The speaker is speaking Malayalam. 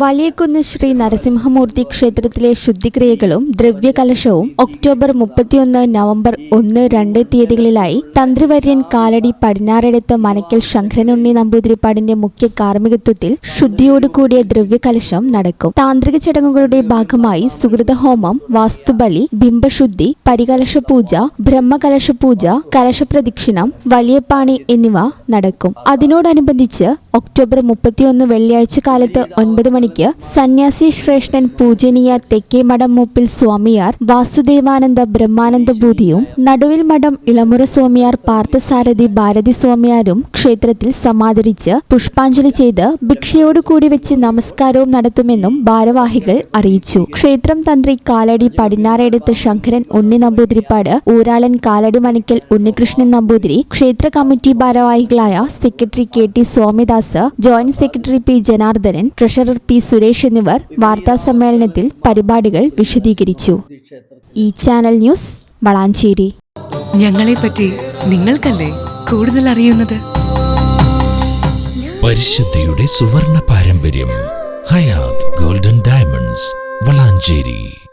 വലിയകുന്ന് ശ്രീ നരസിംഹമൂർത്തി ക്ഷേത്രത്തിലെ ശുദ്ധിക്രിയകളും ദ്രവ്യകലശവും ഒക്ടോബർ മുപ്പത്തിയൊന്ന് നവംബർ ഒന്ന് രണ്ട് തീയതികളിലായി തന്ത്രിവര്യൻ കാലടി പടിഞ്ഞാറെടുത്ത് മനക്കൽ ശങ്കരനുണ്ണി നമ്പൂതിരിപ്പാടിന്റെ മുഖ്യ കാർമ്മികത്വത്തിൽ ശുദ്ധിയോടുകൂടിയ ദ്രവ്യകലശം നടക്കും. താന്ത്രിക ചടങ്ങുകളുടെ ഭാഗമായി സുഹൃതഹോമം വാസ്തുബലി ബിംബശുദ്ധി പരികലശപൂജ ബ്രഹ്മകലശപൂജ ബ്രഹ്മകലശ പൂജ കലശപ്രദക്ഷിണം വലിയപ്പാണി എന്നിവ നടക്കും. അതിനോടനുബന്ധിച്ച് ഒക്ടോബർ മുപ്പത്തിയൊന്ന് വെള്ളിയാഴ്ച കാലത്ത് ഒൻപത് മണിക്ക് സന്യാസി ശ്രേഷ്ഠൻ പൂജനീയ തെക്കേ മഠം മൂപ്പിൽ സ്വാമിയാർ വാസുദേവാനന്ദ ബ്രഹ്മാനന്ദ ഭൂതിയും നടുവിൽ മഠം ഇളമുറ സ്വാമിയാർ പാർത്ഥസാരഥി ഭാരതി സ്വാമിയാരും ക്ഷേത്രത്തിൽ സമാദരിച്ച് പുഷ്പാഞ്ജലി ചെയ്ത് ഭിക്ഷയോട് കൂടി വെച്ച് നമസ്കാരവും നടത്തുമെന്നും ഭാരവാഹികൾ അറിയിച്ചു. ക്ഷേത്രം തന്ത്രി കാലടി പടിഞ്ഞാറെടുത്ത് ശങ്കരൻ ഉണ്ണി നമ്പൂതിരിപ്പാട് ഊരാളൻ കാലടി മണിക്കൽ ഉണ്ണികൃഷ്ണൻ നമ്പൂതിരി ക്ഷേത്ര കമ്മിറ്റി ഭാരവാഹികളായ secretary K T Swamidas joint secretary P Janardhanan treasurer P Suresh എന്നിവർ വാർത്താ സമ്മേളനത്തിൽ പരിപാടികൾ വിശദീകരിച്ചു. ഈ ചാനൽ ന്യൂസ് വളാഞ്ചേരി. ഞങ്ങളെപ്പറ്റി നിങ്ങൾക്കല്ലേ കൂടുതൽ അറിയുന്നത്? പരിശുദ്ധിയുടെ സുവർണ പാരമ്പര്യം ഹയാത് ഗോൾഡൻ ഡയമണ്ട്സ് വളാഞ്ചേരി.